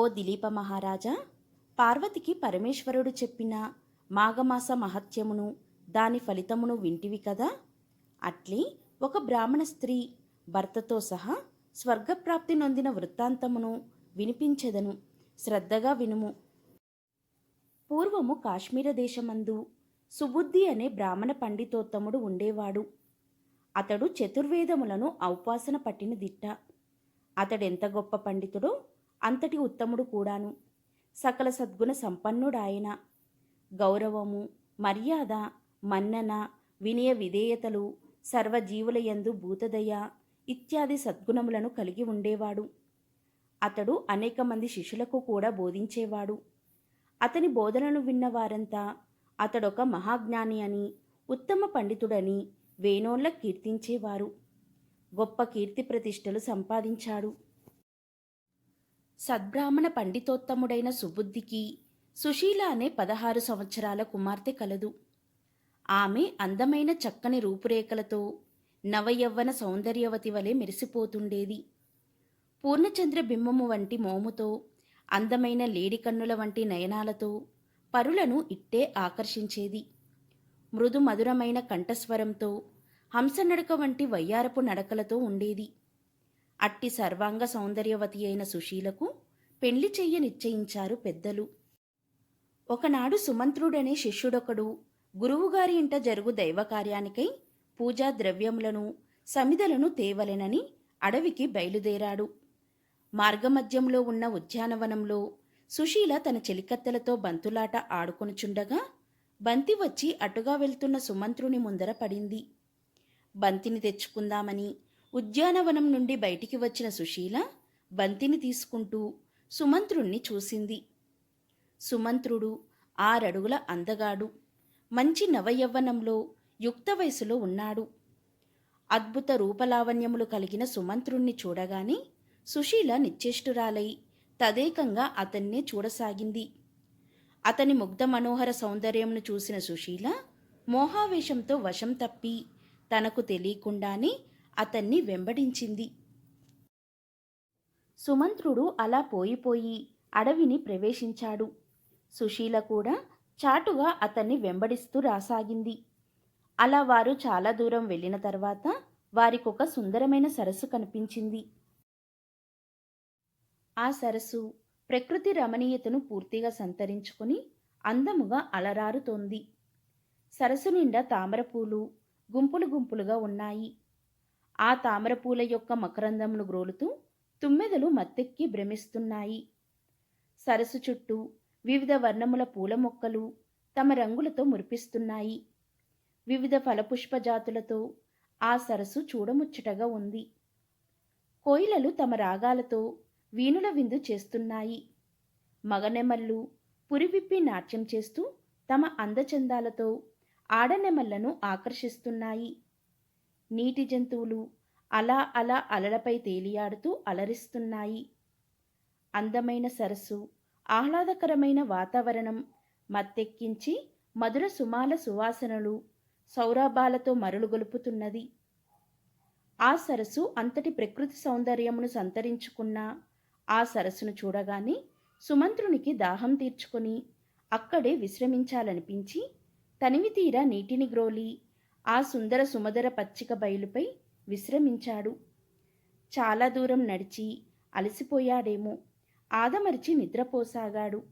ఓ దిలీప మహారాజా పార్వతికి పరమేశ్వరుడు చెప్పిన మాఘమాస మహత్యమును దాని ఫలితమును వింటివి కదా? అట్లే ఒక బ్రాహ్మణ స్త్రీ భర్తతో సహా స్వర్గప్రాప్తి నొందిన వృత్తాంతమును వినిపించెదను. శ్రద్ధగా వినుము. పూర్వము కాశ్మీర దేశమందు సుబుద్ధి అనే బ్రాహ్మణ పండితోత్తముడు ఉండేవాడు. అతడు చతుర్వేదములను ఔపాసన పట్టిన దిట్ట. అతడెంత గొప్ప పండితుడో అంతటి ఉత్తముడు కూడాను. సకల సద్గుణ సంపన్నుడాయన. గౌరవము మర్యాద మన్నన వినయ విధేయతలు సర్వజీవులయందు భూతదయ ఇత్యాది సద్గుణములను కలిగి ఉండేవాడు. అతడు అనేక మంది శిష్యులకు కూడా బోధించేవాడు. అతని బోధనను విన్న వారంతా అతడొక మహాజ్ఞాని అని ఉత్తమ పండితుడని వేణోళ్ళ కీర్తించేవారు. గొప్ప కీర్తి ప్రతిష్టలు సంపాదించాడు. సద్బ్రాహ్మణ పండితోత్తముడైన సుబుద్ధికి సుశీల అనే పదహారు సంవత్సరాల కుమార్తె కలదు. ఆమె అందమైన చక్కని రూపురేఖలతో నవయవ్వన సౌందర్యవతి వలె మెరిసిపోతుండేది. పూర్ణచంద్ర బింబము వంటి మోముతో అందమైన లేడికన్నుల వంటి నయనాలతో పరులను ఇట్టే ఆకర్షించేది. మృదు మధురమైన కంఠస్వరంతో హంసనడక వంటి వయ్యారపు నడకలతో ఉండేది. అట్టి సర్వాంగ సౌందర్యవతి అయిన సుశీలకు పెళ్ళి చెయ్య నిశ్చయించారు పెద్దలు. ఒకనాడు సుమంత్రుడనే శిష్యుడొకడు గురువుగారి ఇంట జరుగు దైవకార్యానికై పూజా ద్రవ్యములను సమిదలను తేవలెనని అడవికి బయలుదేరాడు. మార్గమధ్యంలో ఉన్న ఉద్యానవనంలో సుశీల తన చెలికత్తెలతో బంతులాట ఆడుకొనుచుండగా బంతి వచ్చి అటుగా వెళ్తున్న సుమంత్రుని ముందర పడింది. బంతిని తెచ్చుకుందామని ఉద్యానవనం నుండి బయటికి వచ్చిన సుశీల బంతిని తీసుకుంటూ సుమంత్రుణ్ణి చూసింది. సుమంత్రుడు ఆరడుగుల అందగాడు. మంచి నవయవ్వనంలో యుక్త వయసులో ఉన్నాడు. అద్భుత రూపలావణ్యములు కలిగిన సుమంత్రుణ్ణి చూడగానే సుశీల నిశ్చేష్టురాలై తదేకంగా అతన్నే చూడసాగింది. అతని ముగ్ధ మనోహర సౌందర్యంను చూసిన సుశీల మోహావేశంతో వశం తప్పి తనకు తెలియకుండానే అతన్ని వెంబడించింది. సుమంత్రుడు అలా పోయిపోయి అడవిని ప్రవేశించాడు. సుశీల కూడా చాటుగా అతన్ని వెంబడిస్తూ రాసాగింది. అలా వారు చాలా దూరం వెళ్ళిన తర్వాత వారికొక సుందరమైన సరస్సు కనిపించింది. ఆ సరస్సు ప్రకృతి రమణీయతను పూర్తిగా సంతరించుకుని అందముగా అలరారుతోంది. సరస్సు నిండా తామరపూలు గుంపులు గుంపులుగా ఉన్నాయి. ఆ తామరపూల యొక్క మకరందమును గ్రోలుతూ తుమ్మెదలు మత్తెక్కి భ్రమిస్తున్నాయి. సరస్సు చుట్టూ వివిధ వర్ణముల పూల మొక్కలు తమ రంగులతో మురిపిస్తున్నాయి. వివిధ ఫలపుష్ప జాతులతో ఆ సరస్సు చూడముచ్చటగా ఉంది. కోయిలలు తమ రాగాలతో వీణుల విందు చేస్తున్నాయి. మగనెమళ్ళు పురివిప్పి నాట్యం చేస్తూ తమ అందచందాలతో ఆడనెమళ్ళను ఆకర్షిస్తున్నాయి. నీటి జంతువులు అలా అలా అలలపై తేలియాడుతూ అలరిస్తున్నాయి. అందమైన సరస్సు ఆహ్లాదకరమైన వాతావరణం మత్తెక్కించి మధుర సుమాల సువాసనలు సౌరభాలతో మరులుగొలుపుతున్నది. ఆ సరస్సు అంతటి ప్రకృతి సౌందర్యమును సంతరించుకున్న ఆ సరస్సును చూడగానే సుమంత్రునికి దాహం తీర్చుకొని అక్కడే విశ్రమించాలనిపించి తనివి తీరా నీటిని గ్రోలి ఆ సుందర సుమధుర పచ్చిక బయలుపై విశ్రమించాడు. చాలా దూరం నడిచి అలసిపోయాడేమో. ఆదమరిచి నిద్రపోసాగాడు.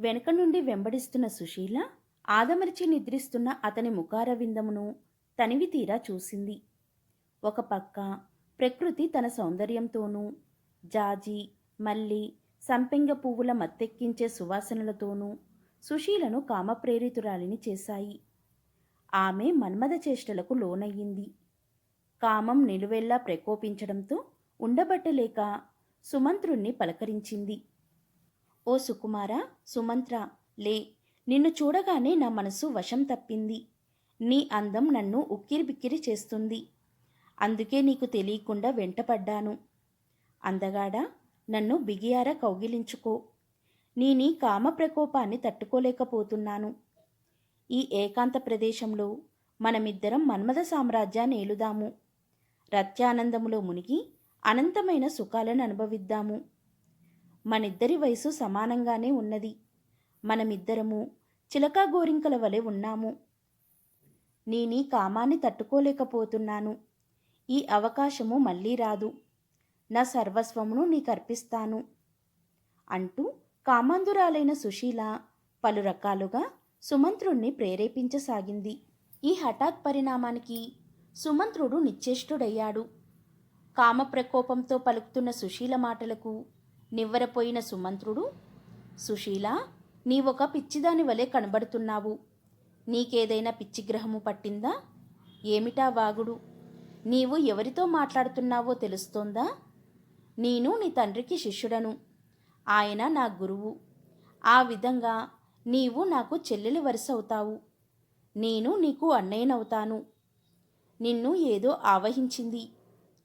వెనక నుండి వెంబడిస్తున్న సుశీల ఆదమరిచి నిద్రిస్తున్న అతని ముఖార విందమును తనివి తీరా చూసింది. ఒక పక్క ప్రకృతి తన సౌందర్యంతోనూ జాజి మల్లి సంపెంగ పువ్వుల మత్తెక్కించే సువాసనలతోనూ సుశీలను కామప్రేరితురాలిని చేశాయి. ఆమె మన్మథ చేష్టలకు లోనయ్యింది. కామం నిలువెల్లా ప్రకోపించడంతో ఉండబట్టలేక సుమంత్రుణ్ణి పలకరించింది. ఓ సుకుమార సుమంత్ర లే నిన్ను చూడగానే నా మనసు వశం తప్పింది. నీ అందం నన్ను ఉక్కిరిబిక్కిరి చేస్తుంది. అందుకే నీకు తెలియకుండా వెంటపడ్డాను. అందగాడా నన్ను బిగియార కౌగిలించుకో. నీ నీ కామ ప్రకోపాన్ని తట్టుకోలేకపోతున్నాను. ఈ ఏకాంత ప్రదేశంలో మనమిద్దరం మన్మథ సామ్రాజ్యాన్ని ఏలుదాము. రత్యానందములో మునిగి అనంతమైన సుఖాలను అనుభవిద్దాము. మనిద్దరి వయసు సమానంగానే ఉన్నది. మనమిద్దరము చిలకా గోరింకల వలె ఉన్నాము. నేనీ కామాన్ని తట్టుకోలేకపోతున్నాను. ఈ అవకాశము మళ్ళీ రాదు. నా సర్వస్వమును నీకర్పిస్తాను. అంటూ కామాంధురాలైన సుశీల పలు రకాలుగా సుమంత్రుణ్ణి ప్రేరేపించసాగింది. ఈ హఠాత్ పరిణామానికి సుమంత్రుడు నిశ్చేష్టుడయ్యాడు. కామ ప్రకోపంతో పలుకుతున్న సుశీల మాటలకు నివ్వరపోయిన సుమంత్రుడు సుశీల నీవొక పిచ్చిదాని వలె కనబడుతున్నావు. నీకేదైనా పిచ్చిగ్రహము పట్టిందా? ఏమిటా వాగుడు? నీవు ఎవరితో మాట్లాడుతున్నావో తెలుస్తోందా? నేను నీ తండ్రికి శిష్యుడను. ఆయన నా గురువు. ఆ విధంగా నీవు నాకు చెల్లెలి వరుస అవుతావు నేను నీకు అన్నయ్యనవుతాను. నిన్ను ఏదో ఆవహించింది.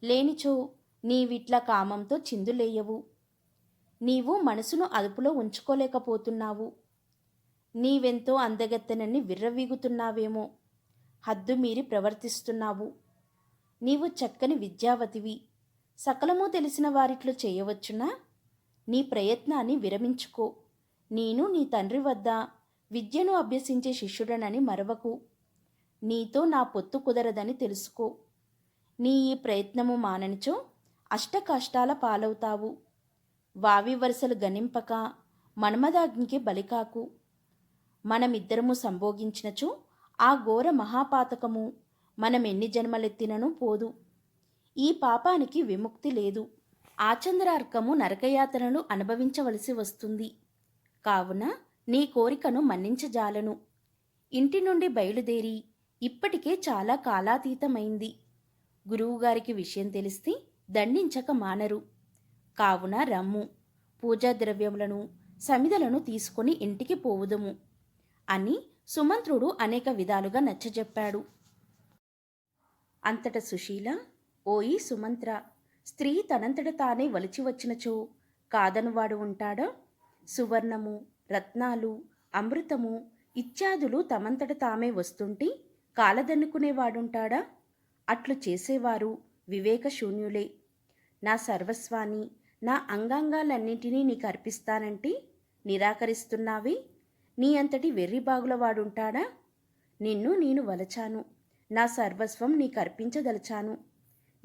లేనిచో నీవిట్ల కామంతో చిందులేయవు. నీవు మనసును అదుపులో ఉంచుకోలేకపోతున్నావు. నీవెంతో అందగత్తెనని విర్రవీగుతున్నావేమో. హద్దు మీరి ప్రవర్తిస్తున్నావు. నీవు చక్కని విద్యావతివి. సకలము తెలిసిన వారిట్లో చేయవచ్చునా? నీ ప్రయత్నాన్ని విరమించుకో. నేను నీ తండ్రి వద్ద విద్యను అభ్యసించే శిష్యుడనని మరవకు. నీతో నా పొత్తు కుదరదని తెలుసుకో. నీ ఈ ప్రయత్నము మాననిచో అష్ట కష్టాల పాలవుతావు. వావి వరుసలు గణింపక మన్మదాగ్నికి బలికాకు. మనమిద్దరము సంభోగించినచో ఆ ఘోర మహాపాతకము మనమెన్ని జన్మలెత్తినను పోదు. ఈ పాపానికి విముక్తి లేదు. ఆచంద్రార్కము నరకయాతనలు అనుభవించవలసి వస్తుంది. కావున నీ కోరికను మన్నించజాలను. ఇంటి నుండి బయలుదేరి ఇప్పటికే చాలా కాలాతీతమైంది. గురువుగారికి విషయం తెలిస్తే దండించక మానరు. కావున రమ్ము పూజా ద్రవ్యములను సమిదలను తీసుకొని ఇంటికి పోవుదము అని సుమంత్రుడు అనేక విధాలుగా నచ్చజెప్పాడు. అంతట సుశీల ఓయి సుమంత్ర స్త్రీ తనంతట తానే వలిచి వచ్చినచో కాదనువాడు ఉంటాడా? సువర్ణము రత్నాలు అమృతము ఇత్యాదులు తమంతట తామే వస్తుంటే కాలదన్నుకునేవాడుంటాడా? అట్లు చేసేవారు వివేకశూన్యులే. నా సర్వస్వాన్ని నా అంగాంగాలన్నింటినీ నీకు అర్పిస్తానంటే నిరాకరిస్తున్నావే? నీ అంతటి వెర్రిబాగులవాడుంటాడా నిన్ను నేను వలచాను. నా సర్వస్వం నీకు అర్పించదలచాను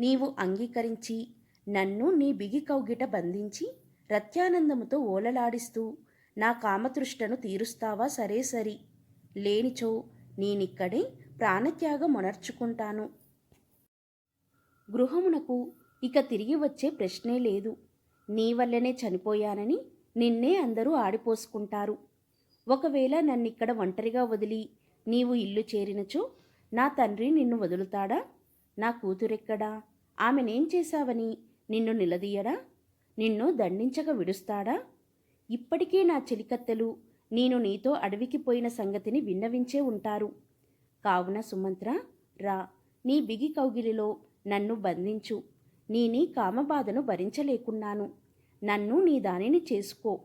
నీవు అంగీకరించి నన్ను నీ బిగి కౌగిట బంధించి రత్యానందముతో ఓలలాడిస్తూ నా కామతృష్టను తీరుస్తావా? సరే సరి. లేనిచో నేనిక్కడే ప్రాణత్యాగం మొనర్చుకుంటాను గృహమునకు ఇక తిరిగి వచ్చే ప్రశ్నే లేదు. నీ వల్లనే చనిపోయానని నిన్నే అందరూ ఆడిపోసుకుంటారు. ఒకవేళ నన్నిక్కడ ఒంటరిగా వదిలి నీవు ఇల్లు చేరినచో నా తండ్రి నిన్ను వదులుతాడా? నా కూతురెక్కడా? ఆమెనేం చేశావని నిన్ను నిలదీయడా? నిన్ను దండించక విడుస్తాడా? ఇప్పటికే నా చెలికత్తెలు నేను నీతో అడవికి పోయిన సంగతిని విన్నవించే ఉంటారు. కావున సుమంత్ర రా. నీ బిగి కౌగిలిలో నన్ను బంధించు. నీ నీ కామబాధను భరించలేకున్నాను. నన్ను నీ దానిని చేసుకో.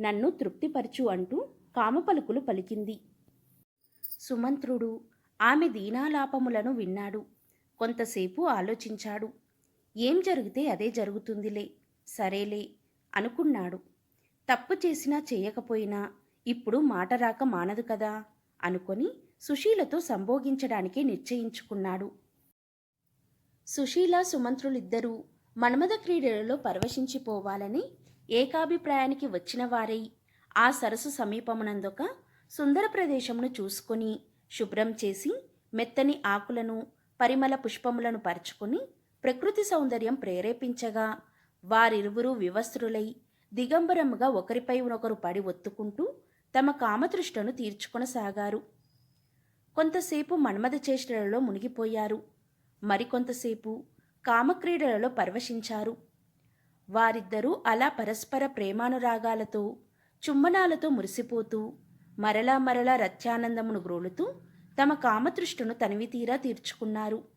నన్ను తృప్తిపరచు అంటూ కామపలుకులు పలికింది. సుమంత్రుడు ఆమె దీనాలాపములను విన్నాడు. కొంతసేపు ఆలోచించాడు. ఏం జరిగితే అదే జరుగుతుందిలే సరేలే అనుకున్నాడు. తప్పు చేసినా చేయకపోయినా ఇప్పుడు మాట రాక మానదు కదా అనుకొని సుశీలతో సంభోగించడానికే నిశ్చయించుకున్నాడు. సుశీల సుమంత్రులిద్దరూ మన్మథ క్రీడలలో పరవశించిపోవాలని ఏకాభిప్రాయానికి వచ్చిన వారై ఆ సరస్సు సమీపమునందొక సుందర ప్రదేశమును చూసుకొని శుభ్రం చేసి మెత్తని ఆకులను పరిమళ పుష్పములను పరుచుకొని ప్రకృతి సౌందర్యం ప్రేరేపించగా వారిరువురు వివస్త్రులై దిగంబరముగా ఒకరిపై ఒకరు పడి ఒత్తుకుంటూ తమ కామతృష్టను తీర్చుకొనసాగారు. కొంతసేపు మన్మథ చేష్టలలో మునిగిపోయారు. మరికొంతసేపు కామక్రీడలలో పరవశించారు. వారిద్దరూ అలా పరస్పర ప్రేమానురాగాలతో చుమ్మనాలతో మురిసిపోతూ మరలా మరలా రత్యానందమును గ్రోలుతూ తమ కామతృష్టును తనివితీరా తీర్చుకున్నారు.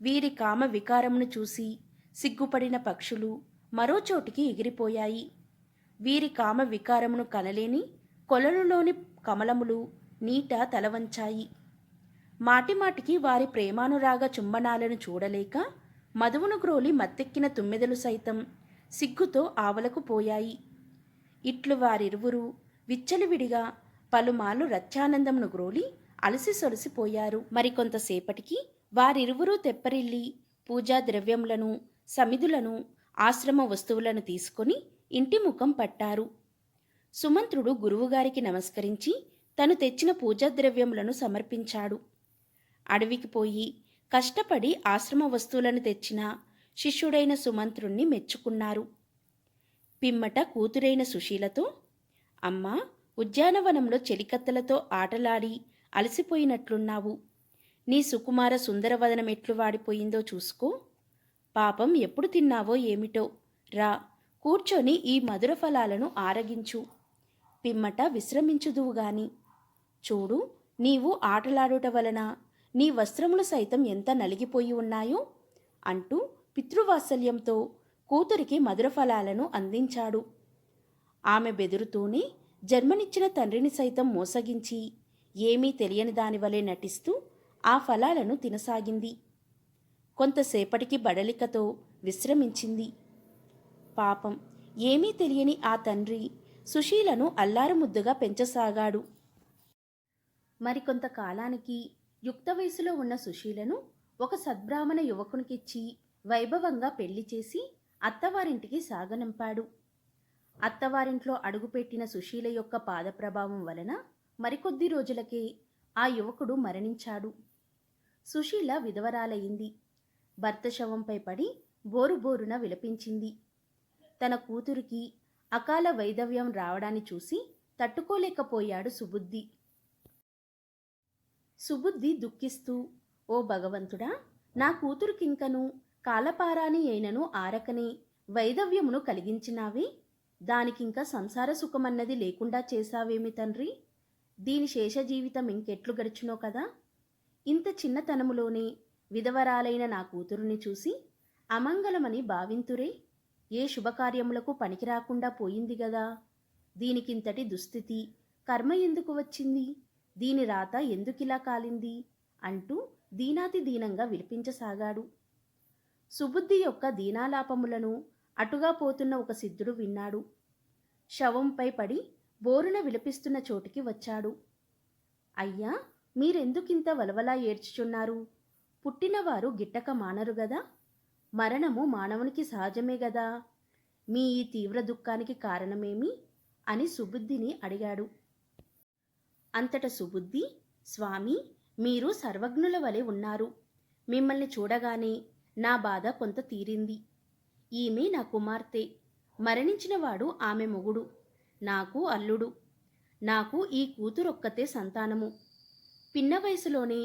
వీరి కామ వికారమును చూసి సిగ్గుపడిన పక్షులు మరో చోటికి ఎగిరిపోయాయి. వీరి కామ వికారమును కనలేని కొలనులోని కమలములు నీట తలవంచాయి. మాటిమాటికి వారి ప్రేమానురాగ చుంబనాలను చూడలేక మధువును గ్రోలి మత్తెక్కిన తుమ్మెదలు సైతం సిగ్గుతో ఆవలకు పోయాయి. ఇట్లు వారిరువురు విచ్చలివిడిగా పలుమార్లు రత్యానందమును గ్రోలి అలసి సొలసిపోయారు మరికొంతసేపటికి వారిరువురూ తెప్పరిల్లి పూజా ద్రవ్యములను సమిధులను ఆశ్రమ వస్తువులను తీసుకొని ఇంటి ముఖం పట్టారు. సుమంత్రుడు గురువుగారికి నమస్కరించి తను తెచ్చిన పూజా ద్రవ్యములను సమర్పించాడు. అడవికి పోయి కష్టపడి ఆశ్రమ వస్తువులను తెచ్చిన శిష్యుడైన సుమంత్రుణ్ణి మెచ్చుకున్నారు. పిమ్మట కూతురైన సుశీలతో అమ్మా ఉద్యానవనంలో చెలికత్తలతో ఆటలాడి అలసిపోయినట్లున్నావు. నీ సుకుమార సుందరవదనం ఎట్లు వాడిపోయిందో చూసుకో. పాపం ఎప్పుడు తిన్నావో ఏమిటో. రా కూర్చొని ఈ మధుర ఫలాలను ఆరగించు. పిమ్మట విశ్రమించుదువు గాని. చూడు నీవు ఆటలాడుట వలన నీ వస్త్రములు సైతం ఎంత నలిగిపోయి ఉన్నాయో. అంటూ పితృవాత్సల్యంతో కూతురికి మధుర ఫలాలను అందించాడు. ఆమె బెదురుతూనే జన్మనిచ్చిన తండ్రిని సైతం మోసగించి ఏమీ తెలియని దానివలే నటిస్తూ ఆ ఫలాలను తినసాగింది. కొంతసేపటికి బడలికతో విశ్రమించింది. పాపం ఏమీ తెలియని ఆ తండ్రి సుశీలను అల్లారుముద్దుగా పెంచసాగాడు. మరికొంత కాలానికి యుక్త వయసులో ఉన్న సుశీలను ఒక సద్బ్రాహ్మణ యువకునికిచ్చి వైభవంగా పెళ్ళి చేసి అత్తవారింటికి సాగనంపాడు. అత్తవారింట్లో అడుగుపెట్టిన సుశీల యొక్క పాదప్రభావం వలన మరికొద్ది రోజులకే ఆ యువకుడు మరణించాడు. సుశీల విధవరాలయ్యింది భర్త శవంపై పడి బోరుబోరున విలపించింది. తన కూతురికి అకాల వైదవ్యం రావడాన్ని చూసి తట్టుకోలేకపోయాడు సుబుద్ధి. సుబుద్ధి దుఃఖిస్తూ ఓ భగవంతుడా నా కూతురికింకను కాలపారాని అయినను ఆరకనే వైధవ్యమును కలిగించినావే? దానికింక సంసార సుఖమన్నది లేకుండా చేశావేమి తండ్రి? దీని శేష జీవితం ఇంకెట్లు గడిచునో కదా? ఇంత చిన్నతనములోనే విధవరాలైన నా కూతురుని చూసి అమంగళమని భావింతురే ఏ శుభకార్యములకు పనికిరాకుండా పోయింది గదా? దీనికింతటి దుస్థితి కర్మ ఎందుకు వచ్చింది? దీని రాత ఎందుకిలా కాలింది? అంటూ దీనాతి దీనంగా విలిపించసాగాడు. సుబుద్ధి యొక్క దీనాలాపములను అటుగా పోతున్న ఒక సిద్ధుడు విన్నాడు. శవంపై పడి బోరున విలపిస్తున్న చోటికి వచ్చాడు. అయ్యా మీరెందుకింత వలవలా ఏడ్చుచున్నారు? పుట్టినవారు గిట్టక మానరు గదా? మరణము మానవునికి సహజమే గదా? మీ ఈ తీవ్ర దుఃఖానికి కారణమేమి? అని సుబుద్ధిని అడిగాడు. అంతట సుబుద్ధి స్వామి మీరు సర్వజ్ఞుల వలె ఉన్నారు. మిమ్మల్ని చూడగానే నా బాధ కొంత తీరింది. ఈమె నా కుమార్తె. మరణించినవాడు ఆమె మొగుడు. నాకు అల్లుడు. నాకు ఈ కూతురొక్కతే సంతానము. పిన్న వయసులోనే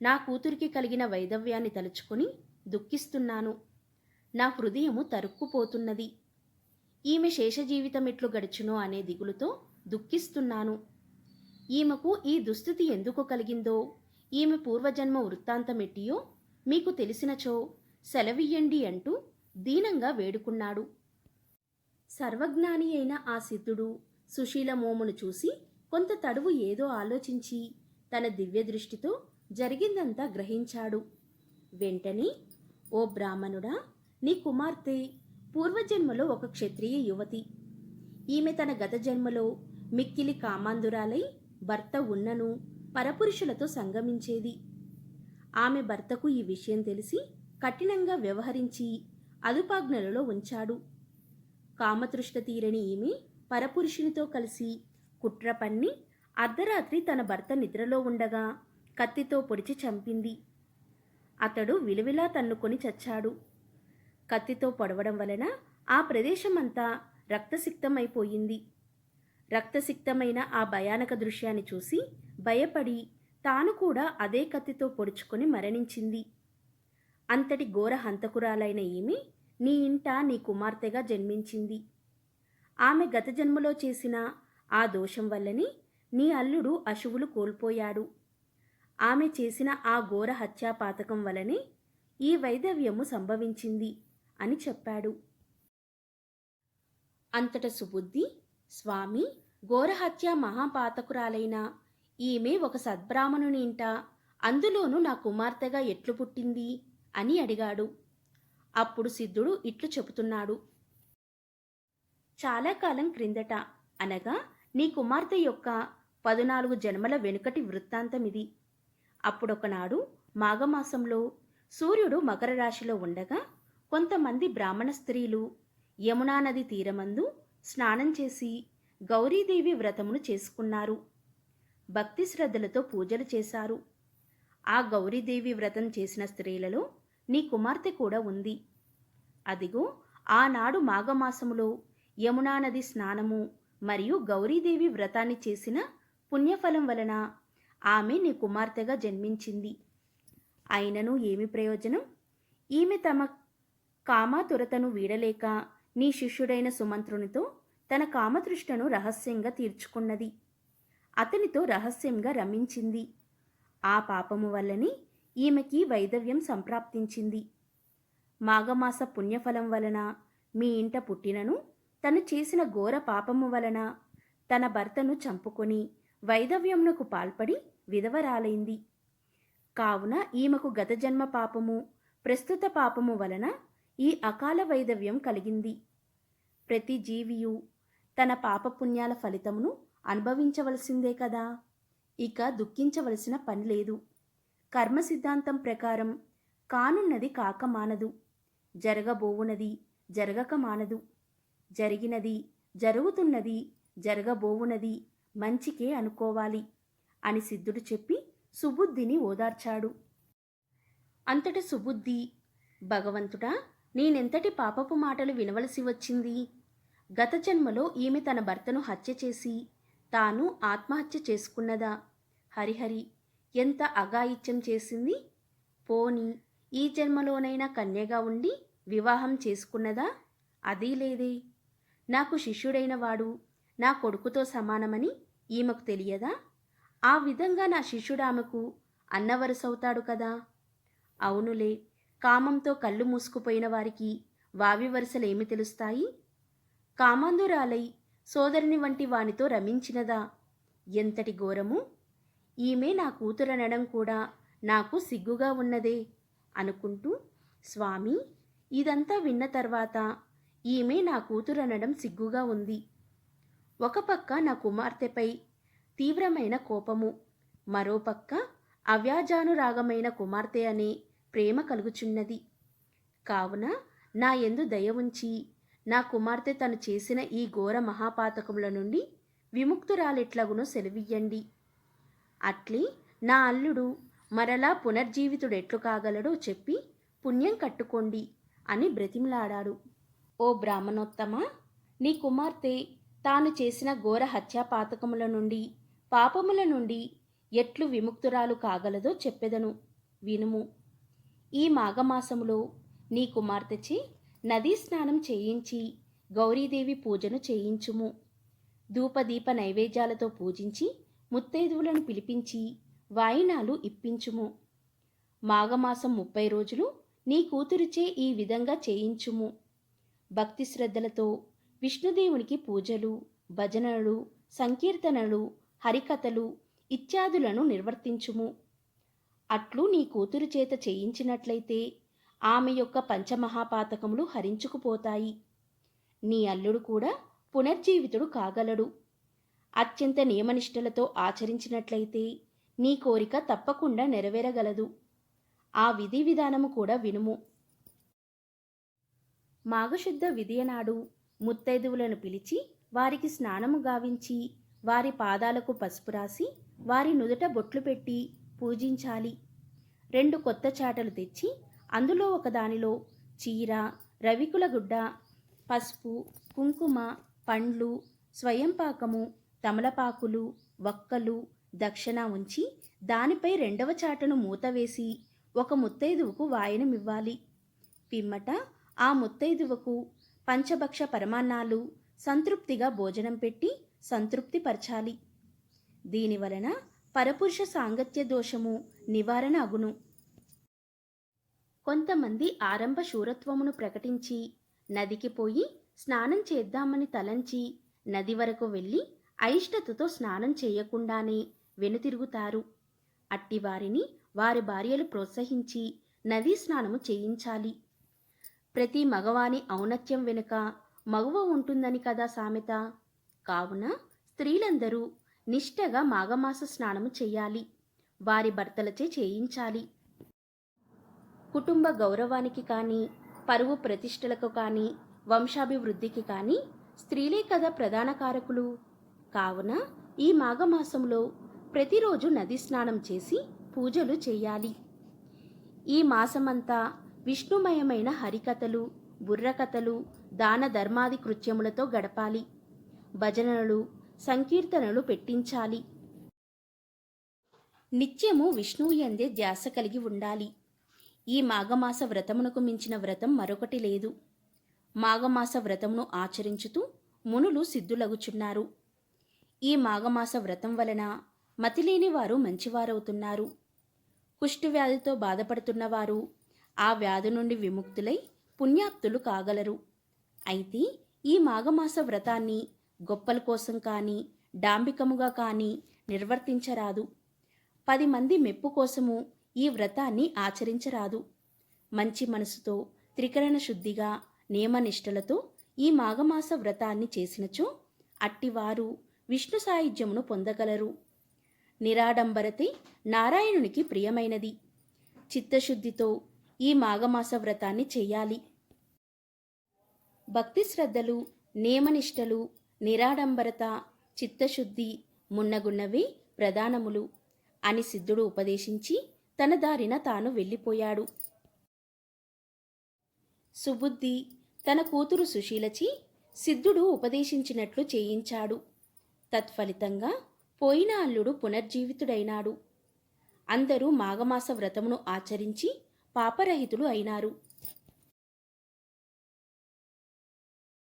నా కూతురికి కలిగిన వైదవ్యాన్ని తలుచుకొని దుఃఖిస్తున్నాను. నా హృదయము తరుక్కుపోతున్నది. ఈమె శేష జీవితం ఎట్లు గడుచునో అనే దిగులుతో దుఃఖిస్తున్నాను. ఈమెకు ఈ దుస్థితి ఎందుకు కలిగిందో ఈమె పూర్వజన్మ వృత్తాంతమెట్టియో మీకు తెలిసినచో సెలవియ్యండి అంటూ దీనంగా వేడుకున్నాడు. సర్వజ్ఞాని అయిన ఆ సిద్ధుడు సుశీల మోమును చూసి కొంత తడువు ఏదో ఆలోచించి తన దివ్య దృష్టితో జరిగిందంతా గ్రహించాడు. వెంటనే ఓ బ్రాహ్మణుడా నీ కుమార్తె పూర్వజన్మలో ఒక క్షత్రియ యువతి. ఈమె తన గత జన్మలో మిక్కిలి కామాంధురాలై భర్త ఉన్నను పరపురుషులతో సంగమించేది. ఆమె భర్తకు ఈ విషయం తెలిసి కఠినంగా వ్యవహరించి అదుపాజ్ఞలలో ఉంచాడు. కామతృష్ట తీరని ఈమె పరపురుషునితో కలిసి కుట్ర పన్ని అర్ధరాత్రి తన భర్త నిద్రలో ఉండగా కత్తితో పొడిచి చంపింది. అతడు విలువిలా తన్నుకొని చచ్చాడు. కత్తితో పొడవడం వలన ఆ ప్రదేశమంతా రక్తసిక్తమైపోయింది. రక్తసిక్తమైన ఆ భయానక దృశ్యాన్ని చూసి భయపడి తాను కూడా అదే కత్తితో పొడుచుకొని మరణించింది. అంతటి ఘోర హంతకురాలైన ఈమె నీ ఇంట నీ కుమార్తెగా జన్మించింది. ఆమె గత జన్మలో చేసిన ఆ దోషం వల్లని నీ అల్లుడు అశువులు కోల్పోయాడు. ఆమె చేసిన ఆ ఘోర హత్యాపాతకం వలనే ఈ వైదవ్యము సంభవించింది అని చెప్పాడు. అంతట సుబుద్ధి స్వామి ఘోరహత్య మహాపాతకురాలైన ఈమె ఒక సద్బ్రాహ్మణుని ఇంట అందులోనూ నా కుమార్తెగా ఎట్లు పుట్టింది అని అడిగాడు. అప్పుడు సిద్ధుడు ఇట్లు చెబుతున్నాడు. చాలా కాలం క్రిందట అనగా నీ కుమార్తె యొక్క పదునాలుగు జన్మల వెనుకటి వృత్తాంతమిది అప్పుడొకనాడు మాఘమాసంలో సూర్యుడు మకర రాశిలో ఉండగా కొంతమంది బ్రాహ్మణ స్త్రీలు యమునా నది తీరమందు స్నానం చేసి గౌరీదేవి వ్రతమును చేసుకున్నారు. భక్తి శ్రద్ధలతో పూజలు చేశారు. ఆ గౌరీదేవి వ్రతం చేసిన స్త్రీలలో నీ కుమార్తె కూడా ఉంది. అదిగో ఆనాడు మాఘమాసములో యమునా నది స్నానము మరియు గౌరీదేవి వ్రతాన్ని చేసిన పుణ్యఫలం వలన ఆమె నీ కుమార్తెగా జన్మించింది. అయినను ఏమి ప్రయోజనం? ఈమె తమ కామాతురతను వీడలేక నీ శిష్యుడైన సుమంత్రునితో తన కామతృష్ణను రహస్యంగా తీర్చుకున్నది. అతనితో రహస్యంగా రమించింది. ఆ పాపము వల్లని ఈమెకి వైదవ్యం సంప్రాప్తించింది. మాఘమాస పుణ్యఫలం వలన మీ ఇంట పుట్టినను తను చేసిన ఘోర పాపము వలన తన భర్తను చంపుకొని వైధవ్యమునకు పాల్పడి విధవరాలైంది. కావున ఈమెకు గత జన్మ పాపము ప్రస్తుత పాపము వలన ఈ అకాల వైదవ్యం కలిగింది. ప్రతి జీవియు తన పాపపుణ్యాల ఫలితమును అనుభవించవలసిందే కదా. ఇక దుఃఖించవలసిన పని లేదు. కర్మ సిద్ధాంతం ప్రకారం కానున్నది కాక మానదు. జరగబోవునది జరగక మానదు. జరిగినది జరుగుతున్నది జరగబోవునది మంచికే అనుకోవాలి అని సిద్ధుడు చెప్పి సుబుద్ధిని ఓదార్చాడు. అంతటి సుబుద్ధి భగవంతుడా నేనెంతటి పాపపు మాటలు వినవలసి వచ్చింది? గత జన్మలో ఈమె తన భర్తను హత్య చేసి తాను ఆత్మహత్య చేసుకున్నదా? హరిహరి ఎంత అగాయిత్యం చేసింది? పోని ఈ జన్మలోనైనా కన్యగా ఉండి వివాహం చేసుకున్నదా? అదీ లేదే. నాకు శిష్యుడైన వాడు నా కొడుకుతో సమానమని ఈమెకు తెలియదా? ఆ విధంగా నా శిష్యుడామెకు అన్నవరసవుతాడు కదా? అవునులే కామంతో కళ్ళు మూసుకుపోయిన వారికి వావి వరుసలేమి తెలుస్తాయి? కామాంధురాలై సోదరుని వంటి వానితో రమించినదా? ఎంతటి ఘోరము! ఈమె నా కూతురనడం కూడా నాకు సిగ్గుగా ఉన్నదే అనుకుంటూ స్వామి ఇదంతా విన్న తర్వాత ఈమె నా కూతురనడం సిగ్గుగా ఉంది. ఒకపక్క నా కుమార్తెపై తీవ్రమైన కోపము మరోపక్క అవ్యాజానురాగమైన కుమార్తె అనే ప్రేమ కలుగుచున్నది. కావున నా ఎందు దయ ఉంచి నా కుమార్తె తను చేసిన ఈ ఘోర మహాపాతకముల నుండి విముక్తురాలెట్లగునో సెలవియ్యండి. అట్లే నా అల్లుడు మరలా పునర్జీవితుడెట్లు కాగలడో చెప్పి పుణ్యం కట్టుకోండి అని బ్రతిమలాడాడు. ఓ బ్రాహ్మణోత్తమ నీ కుమార్తె తాను చేసిన ఘోర హత్యాపాతకముల నుండి పాపముల నుండి ఎట్లు విముక్తురాలు కాగలదో చెప్పెదను వినుము. ఈ మాఘమాసములో నీ కుమార్తెచే నదీ స్నానం చేయించి గౌరీదేవి పూజను చేయించుము. ధూపదీప నైవేద్యాలతో పూజించి ముత్తైదువులను పిలిపించి వాయినాలు ఇప్పించుము. మాఘమాసం ముప్పై రోజులు నీ కూతురిచే ఈ విధంగా చేయించుము. భక్తి శ్రద్ధలతో విష్ణుదేవునికి పూజలు భజనలు సంకీర్తనలు హరికథలు ఇత్యాదులను నిర్వర్తించుము. అట్లు నీ కూతురు చేత చేయించినట్లయితే ఆమె యొక్క పంచమహాపాతకములు హరించుకుపోతాయి. నీ అల్లుడు కూడా పునర్జీవితుడు కాగలడు. అత్యంత నియమనిష్టలతో ఆచరించినట్లయితే నీ కోరిక తప్పకుండా నెరవేరగలదు. ఆ విధి విధానము కూడా వినుము. మాఘశుద్ధ విధియనాడు ముత్తైదువులను పిలిచి వారికి స్నానము గావించి వారి పాదాలకు పసుపు రాసి వారి నుదుట బొట్లు పెట్టి పూజించాలి. రెండు కొత్త చాటలు తెచ్చి అందులో ఒకదానిలో చీర రవికుల గుడ్డ పసుపు కుంకుమ పండ్లు స్వయంపాకము తమలపాకులు వక్కలు దక్షిణ ఉంచి దానిపై రెండవ చాటను మూతవేసి ఒక ముత్తైదువుకు వాయనమివ్వాలి. పిమ్మట ఆ ముత్తైదువకు పంచభక్ష పరమాన్నాలు సంతృప్తిగా భోజనం పెట్టి సంతృప్తిపరచాలి. దీనివలన పరపురుష సాంగత్య దోషము నివారణ అగును. కొంతమంది ఆరంభ శూరత్వమును ప్రకటించి నదికి పోయి స్నానం చేద్దామని తలంచి నది వరకు వెళ్ళి అయిష్టతతో స్నానం చేయకుండానే వెనుతిరుగుతారు. అట్టివారిని వారి భార్యలు ప్రోత్సహించి నదీ స్నానము చేయించాలి. ప్రతి మగవాని ఔన్నత్యం వెనుక మగువ ఉంటుందని కదా సామెత. కావున స్త్రీలందరూ నిష్టగా మాఘమాస స్నానము చేయాలి వారి భర్తలచే చేయించాలి. కుటుంబ గౌరవానికి కానీ పరువు ప్రతిష్టలకు కానీ వంశాభివృద్ధికి కానీ స్త్రీలే కదా ప్రధాన కారకులు. కావున ఈ మాఘమాసంలో ప్రతిరోజు నది స్నానం చేసి పూజలు చేయాలి ఈ మాసమంతా విష్ణుమయమైన హరికథలు బుర్రకథలు దాన ధర్మాది కృత్యములతో గడపాలి. భజనలు సంకీర్తనలు పెట్టించాలి. నిత్యము విష్ణువు ఎందే ధ్యాస కలిగి ఉండాలి. ఈ మాఘమాస వ్రతమునకు మించిన వ్రతం మరొకటి లేదు. మాఘమాస వ్రతమును ఆచరించుతూ మునులు సిద్ధులగుచున్నారు. ఈ మాఘమాస వ్రతం వలన మతిలేని వారు మంచివారవుతున్నారు. కుష్టి వ్యాధితో బాధపడుతున్నవారు ఆ వ్యాధి నుండి విముక్తులై పుణ్యాప్తులు కాగలరు. అయితే ఈ మాఘమాస వ్రతాన్ని గొప్పల కోసం కానీ డాంబికముగా కానీ నిర్వర్తించరాదు. పది మంది మెప్పు కోసము ఈ వ్రతాన్ని ఆచరించరాదు. మంచి మనసుతో త్రికరణ శుద్ధిగా నియమనిష్టలతో ఈ మాఘమాస వ్రతాన్ని చేసినచో అట్టివారు విష్ణు సాయుధ్యమును పొందగలరు. నిరాడంబరతే నారాయణునికి ప్రియమైనది. చిత్తశుద్ధితో ఈ మాఘమాస వ్రతాన్ని చేయాలి భక్తి శ్రద్ధలు నియమనిష్టలు నిరాడంబరత చిత్తశుద్ధి మున్నగున్నవే ప్రధానములు అని సిద్ధుడు ఉపదేశించి తన దారిన తాను వెళ్ళిపోయాడు. సుబుద్ధి తన కూతురు సుశీలచి సిద్ధుడు ఉపదేశించినట్లు చేయించాడు. తత్ఫలితంగా పోయిన అల్లుడు పునర్జీవితుడైనాడు. అందరూ మాఘమాస వ్రతమును ఆచరించి పాపరహితులు అయినారు.